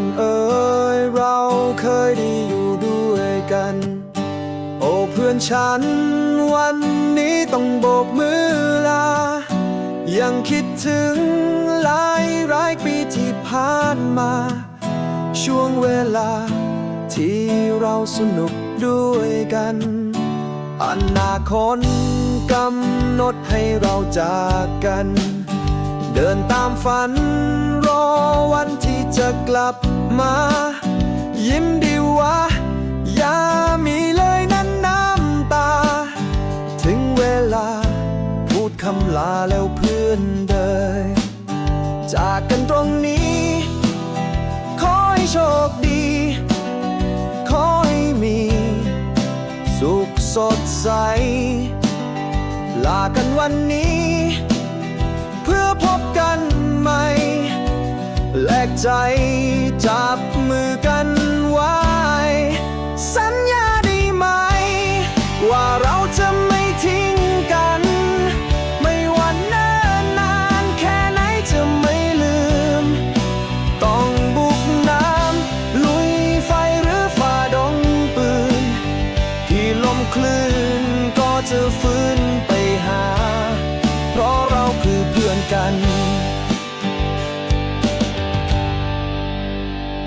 อนเอ๋ยเราเคยได้อยู่ด้วยกัน โอ้เพื่อนฉัน วันนี้ต้องโบกมือลา ยังคิดถึงหลายหลายปีที่ผ่านมา ช่วงเวลาที่เราสนุกด้วยกัน อนาคตกำหนดให้เราจากกัน เดินตามฝันรอวันที่ จะกลับมา ยิ้มดีวะอย่ามีเลยนั้นน้ำตา ถึงเวลา พูดคำลาแล้วเพื่อนเดยจากกันตรงนี้ ขอให้โชคดี ขอให้มี สุขสดใส ลากันวันนี้ เพื่อพบกันใหม่ แลกใจจับมือกัน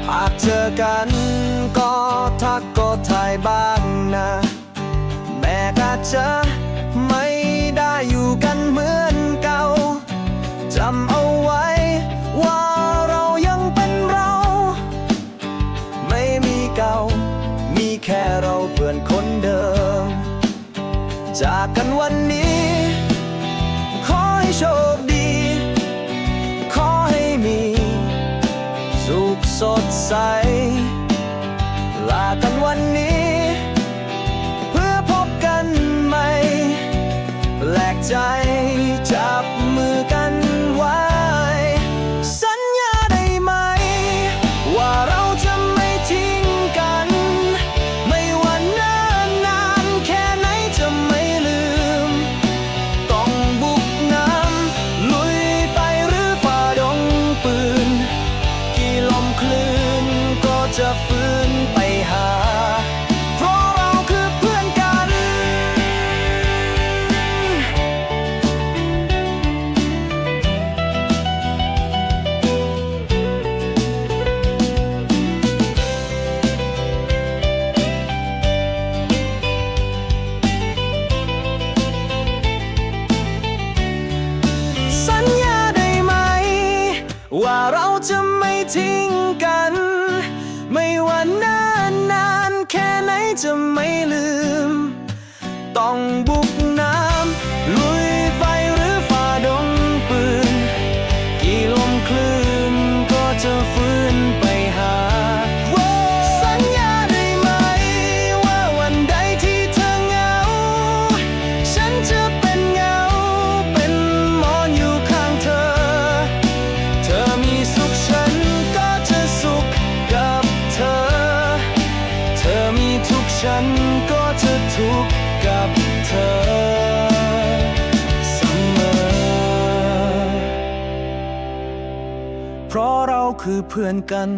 หากเจอกันก็ทักก็ถ่ายบ้างนะ แม้อาจจะไม่ได้อยู่กันเหมือนเก่าจำเอาไว้ว่าเรายังเป็นเรา ไม่มีเก่า มีแค่เราเพื่อนคนเดิม จากกันวันนี้ ใส ลากันวันนี้ เพื่อพบกันใหม่แลกใจจับ ว่าเราจะไม่ทิ้งกัน ไม่ว่านานนานแค่ไหนจะไม่ลืม ต้องบุก ทุกข์กับเธอเสมอเพราะเราคือเพื่อนกัน